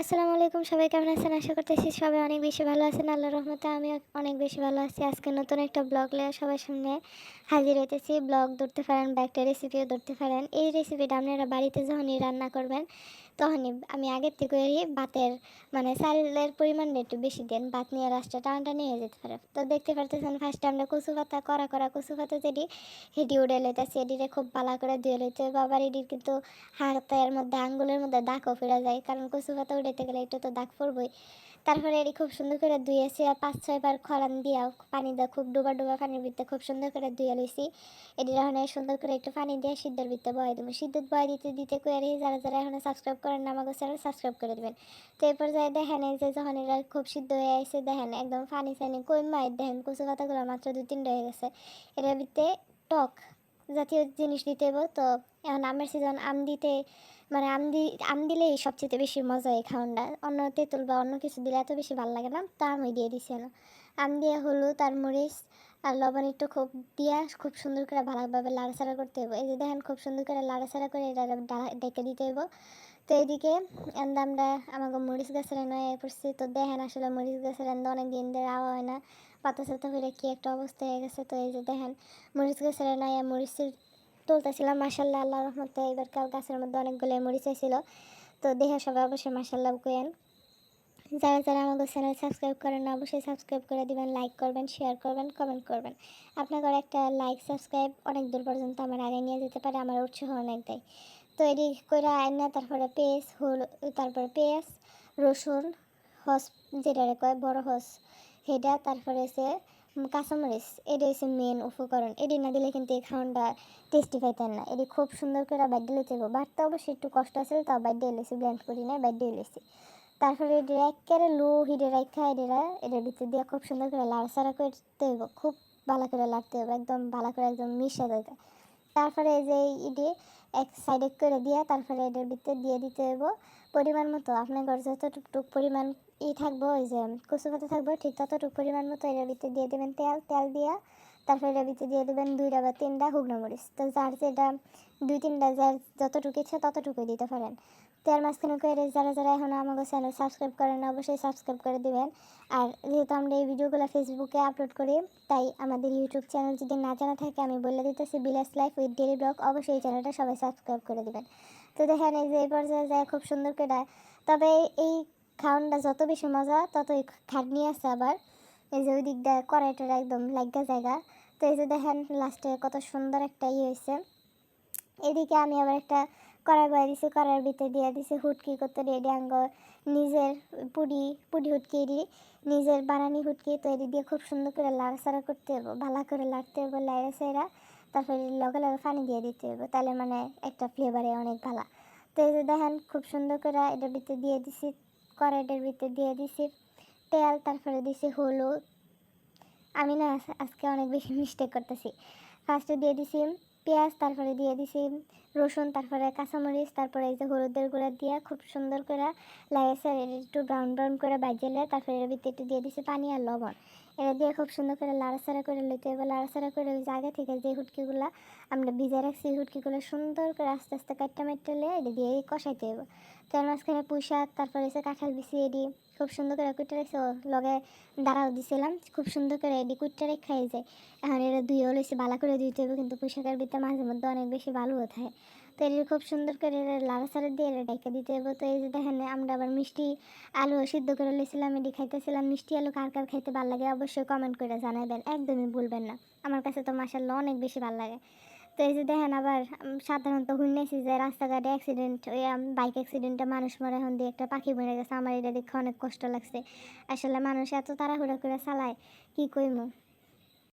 আসসালামু আলাইকুম, সবাই কেমন আছেন? আশা করতেছি সবাই অনেক বেশি ভালো আছেন। আল্লাহ রহমতে আমি অনেক বেশি ভালো আছি। আজকে নতুন একটা ব্লগ নিয়ে সবার সামনে হাজির হইতেছি। ব্লগ ধরতে পারেন একটা রেসিপিও ধরতে পারেন। এই রেসিপিটা আপনারা বাড়িতে যখনই রান্না করবেন, তখনই আমি আগের থেকে ভাতের মানে চালের পরিমাণটা একটু বেশি দেন। বাত নিয়ে রাস্তা টানটা নিয়ে যেতে পারে। তো দেখতে পারতেছেন ফার্স্টে আমরা কচু পাতা করা করা কচু পাতা যেটি হেঁটি উড়ে লইতেছি। এটিরে খুব ভালো করে ধুয়ে লইতে হবে। আবার এটির কিন্তু হাতের মধ্যে, আঙ্গুলের মধ্যে দাগও ফেরা যায়। কারণ কচু পাতা উঠাইতে গেলে একটু তো দাগ পড়বই। তারপরে এটি খুব সুন্দর করে ধুয়েছি আর পাঁচ ছয়বার খরান দিয়া পানি দিয়ে খুব ডোবা ডোবা পানির ভিতরে খুব সুন্দর করে ধুয়ে লইছি। এটি এখন সুন্দর করে একটু পানি দিয়ে সিদ্ধের ভিতরে বয়ে দেবো। সিদ্ধ বয়ে দিতে দিতে করে যারা যারা এখন সাবস্ক্রাইব করেন না, আমাকে চ্যানেল সাবস্ক্রাইব করে দেবেন। তো এরপর যাই দেখেন এই যে যখন এরা খুব সিদ্ধ হয়ে আসে, দেখেন একদম পানি সানি কই মায়ের দেখেন কচু পাতাগুলো মাত্র দু তিনটা হয়ে গেছে। এটার ভিতরে টক জাতীয় জিনিস দিতে তো এখন আমের সিজন আম দিতে মানে আম দি, আম দিলেই সবচেয়ে বেশি মজা এই খাওয়ানটা। অন্য তেঁতুল বা অন্য কিছু দিলে এত বেশি ভালো লাগে না, তা আমি দিয়ে দিছি না আম দিয়ে হলুদ আর মরিচ আর লবণ একটু খুব দিয়া খুব সুন্দর করে ভালোভাবে লাড়াছাড়া করতে হবে এই যে দেখেন খুব সুন্দর করে লাড়াচাড়া করে এটা ডেকে দিতে হবে তো এইদিকে এন্দা আমরা আমাকে মরিচ গাছের নয় পড়ছি। তো দেখেন আসলে মরিচ গাছের এন্দা অনেক দিন ধরে আওয়া হয় না। পাতা সাতা হয়ে কি একটা অবস্থা হয়ে গেছে? তো এই যে দেখেন, মরিচ গাছের নয় মরিচের তুলতেছিলাম মাসাল্লাহ আল্লাহ রহমতে এবার কাল গাছের মধ্যে অনেকগুলো মরিচ ছিল তো দেখে সবাই অবশ্যই মাসাল্লাহ কেন যারা যারা আমাদের চ্যানেল সাবস্ক্রাইব করেন না, অবশ্যই সাবস্ক্রাইব করে দিবেন, লাইক করবেন, শেয়ার করবেন, কমেন্ট করবেন। আপনাদের একটা লাইক, সাবস্ক্রাইব অনেক দূর পর্যন্ত আমার আগে নিয়ে যেতে পারে, আমার উৎসাহ অনেক দেয়। তো এটি করে আয়না তারপরে পেঁয়াজ হল তারপরে পেঁয়াজ, রসুন, হস যেটা কয়, বড় হস সেটা, তারপরে সে কাঁচামরিচ। এটা হচ্ছে মেন উপকরণ। এটি না দিলে কিন্তু এই খাওয়ানটা টেস্টি পাইতেন না। এটি খুব সুন্দর করে বাইট দিলে চাইব বাটতে অবশ্যই একটু কষ্ট আছে, তাও বাইট দিয়ে লেছি ব্লেন্ড করি না বাইট দিয়ে লেছি তারপরে এটি একেবারে লো হিটে রাখা এটিরা, এটার ভিতরে দিয়ে খুব সুন্দর করে লাড়াচাড়া করতে হইব। খুব ভালো করে লাড়তে হবে একদম ভালো করে একদম মিশা যাইতে। তারপরে যে ইডি এক সাইডে করে দিয়ে তারপরে এটার ভিতরে দিয়ে দিতে হইব পরিমাণ মতো। আপনার টুক যতটুক পরিমাণ ই থাকব, ওই যে কচু পাতা থাকব, ঠিক ততটুক পরিমাণ মতো এটার ভিতরে দিয়ে দেবেন তেল। তেল দিয়া তারপরে এটার ভিতরে দিয়ে দেবেন দুইটা বা তিনটা শুকনো মরিচ। তো যার যেটা, দুই তিনটা, যার যতটুকু ইচ্ছে ততটুকুই দিতে পারেন। তার মাঝখানে করে যারা যারা এখন আমাকে চ্যানেল সাবস্ক্রাইব করেন অবশ্যই সাবস্ক্রাইব করে দিবেন। আর যেহেতু আমরা এই ভিডিওগুলো ফেসবুকে আপলোড করি, তাই আমাদের ইউটিউব চ্যানেল যদি না জানা থাকে, আমি বলে দিতেছি বিলাস লাইফ উইথ ডেলি ব্লগ অবশ্যই এই চ্যানেলটা সবাই সাবস্ক্রাইব করে দিবেন। তো দেখেন এই যে এই পর্যায়ে যায় খুব সুন্দর করে। তবে এই খাওয়ানটা যত বেশি মজা, ততই খাটনি আছে আবার। এই যে ওই দিকটা কড়াইটার একদম লাগা জায়গা। তো এই যে দেখেন লাস্টে কত সুন্দর একটা ইয়ে হয়েছে এদিকে আমি আবার একটা কড়াই বয়ে দিছি, কড়াইয়ের ভিতরে দিয়ে দিছি হুটকি করতে রেডি আঙ্গ নিজের পুডি পুডি হুটকি এডি নিজের বানানি হুটকি তো এটি দিয়ে খুব সুন্দর করে লাড়াচাড়া করতে হবে ভালো করে লাড়তে হবে লাইড়া সেরা তারপরে লগে লগে পানি দিয়ে দিতে হবে তাহলে মানে একটা ফ্লেভারে অনেক ভালো। তো এই যে দেখেন খুব সুন্দর করে এটার ভিতরে দিয়ে দিছি, কড়াইটার ভিতরে দিয়ে দিছি, তেল, তারপরে দিছি হলুদ। আমি না আজকে অনেক বেশি মিস্টেক করতেছি। ফার্স্টে দিয়ে দিছি পেঁয়াজ, তারপরে দিয়ে দিছি রসুন, তারপরে কাঁচামরিচ, তারপরে এই যে হলুদের গুঁড়া দিয়ে খুব সুন্দর করে লাগাইছে একটু ব্রাউন ব্রাউন করে বাজিয়ে তারপরে এর ভিতরে একটু দিয়ে দিছে পানি আর লবণ। এটা দিয়ে খুব সুন্দর করে লাড়াচাড়া করে লইতে হবে। লাড়াচাড়া করে ওই জায়গা থেকে যে হুটকিগুলো আমরা ভিজে রাখছি হুটকিগুলো সুন্দর করে আস্তে আস্তে কাটটা মাটটা লে এটা দিয়ে কষাইতে হবে। তার মাঝখানে পুঁইশাক তারপরে এসে কাঁঠাল বিছি এডি, খুব সুন্দর করে কুইটা রেখে লগে দাঁড়াও দিছিলাম, খুব সুন্দর করে এডি কুটটা রেখে খাই যায়। এখন এটা দুই হলেছে ভালো করে দিতে হবে, কিন্তু পুঁই শাকের ভিতরে মাঝে মধ্যে অনেক বেশি ভালো থাকে। তো খুব সুন্দর করে লাড়াচাড়া দিয়ে এটা ডেকে দিতে হবে তো এই যে দেখেন, আমরা আবার মিষ্টি আলু সিদ্ধ করে লেছিলাম এটি খাইতেছিলাম। মিষ্টি আলু কার কার খাইতে ভালো লাগে অবশ্যই কমেন্ট করে জানাবেন একদমই ভুলবেন না। আমার কাছে তো মাসাল্লাহ অনেক বেশি ভালো লাগে। তো এই যে দেখেন, আবার সাধারণত শুনেছি যে রাস্তাঘাটে অ্যাক্সিডেন্ট ওই বাইক অ্যাক্সিডেন্টে মানুষ মরে, এখন দিয়ে একটা পাখি মরে গেছে। আমার এটা দেখে অনেক কষ্ট লাগছে। আসলে মানুষ এত তাড়াহুড়া করে চালায়, কী কইমু?